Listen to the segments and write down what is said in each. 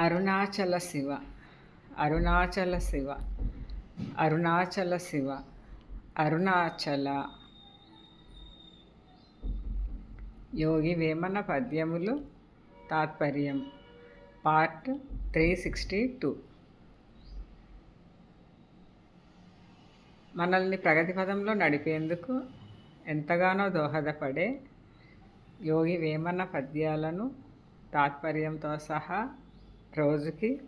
అరుణాచల శివ. అరుణాచల శివ. అరుణాచల శివ. అరుణాచల. యోగి వేమన పద్యములు తాత్పర్యం. Part three sixty two. మనల్ని ప్రగతి పదంలో నడిపేందుకు ఎంతగానో దోహదపడే యోగి వేమన పద్యాలను తాత్పర్యంతో సహా రోజుకి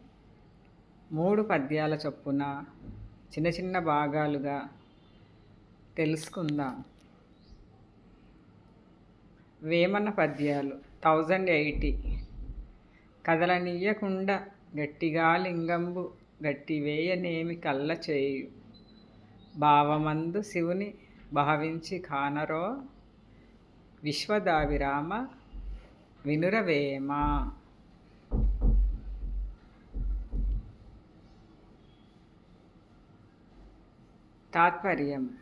మూడు పద్యాల చొప్పున చిన్న చిన్న భాగాలుగా తెలుసుకుందాం. వేమన పద్యాలు థౌజండ్ ఎయిటీ. కదలనీయకుండా గట్టిగా లింగంబు గట్టి వేయనేమి కళ్ళ చేయు. భావమందు శివుని భావించి కానరో విశ్వదావిరామ వినురవేమ. తాత్పర్యం.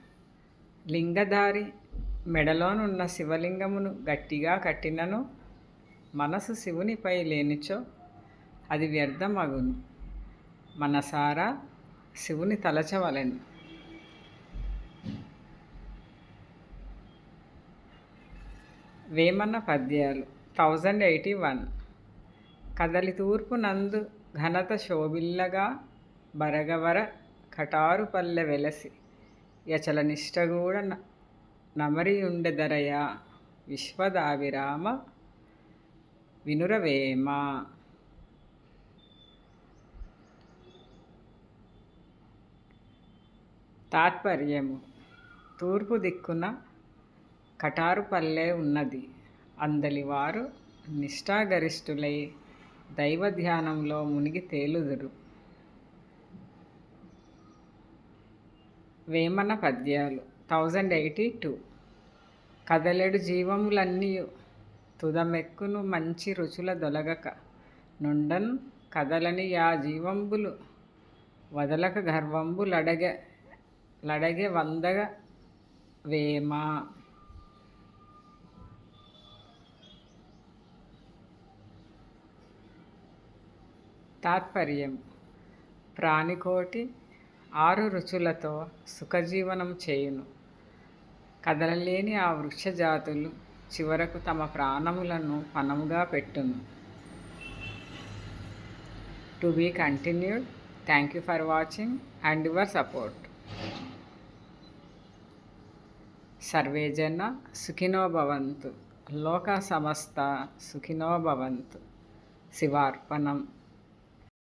లింగధారి మెడలోనున్న శివలింగమును గట్టిగా కట్టినను మనసు శివునిపై లేనిచో అది వ్యర్థమగును. మనసారా శివుని తలచవలెను. వేమన పద్యాలు థౌజండ్ ఎయిటీ వన్. కదలి తూర్పు నందు ఘనత శోభిల్లగా బరగవర కటారు పల్లె వెలసి. యచల నిష్టగూడ నమరియుండెదరయ? విశ్వదావిరామ వినురవేమ. తాత్పర్యము. తూర్పు దిక్కున కటారు పల్లె ఉన్నది అందలివారు నిష్ఠాగరిష్ఠులై దైవ ధ్యానంలో మునిగి తేలుదురు. వేమన పద్యాలు. Thousand eighty two. కదలెడు జీవములన్నీ తుదమెక్కును మంచి రుచుల దొలగక. నుండన్ కదలని యా జీవంబులు వదలక గర్వంబులడగ లడగె వందగ వేమ. తాత్పర్యం. ప్రాణికోటి ఆరు రుచులతో సుఖజీవనం చేయును. కదలలేని ఆ వృక్షజాతులు చివరకు తమ ప్రాణములను పణముగా పెట్టును. To be continued. Thank you for watching and your support. Survey జన సుఖినో భవంతు. లోక సమస్త సుఖినో భవంతు. శివార్పణం.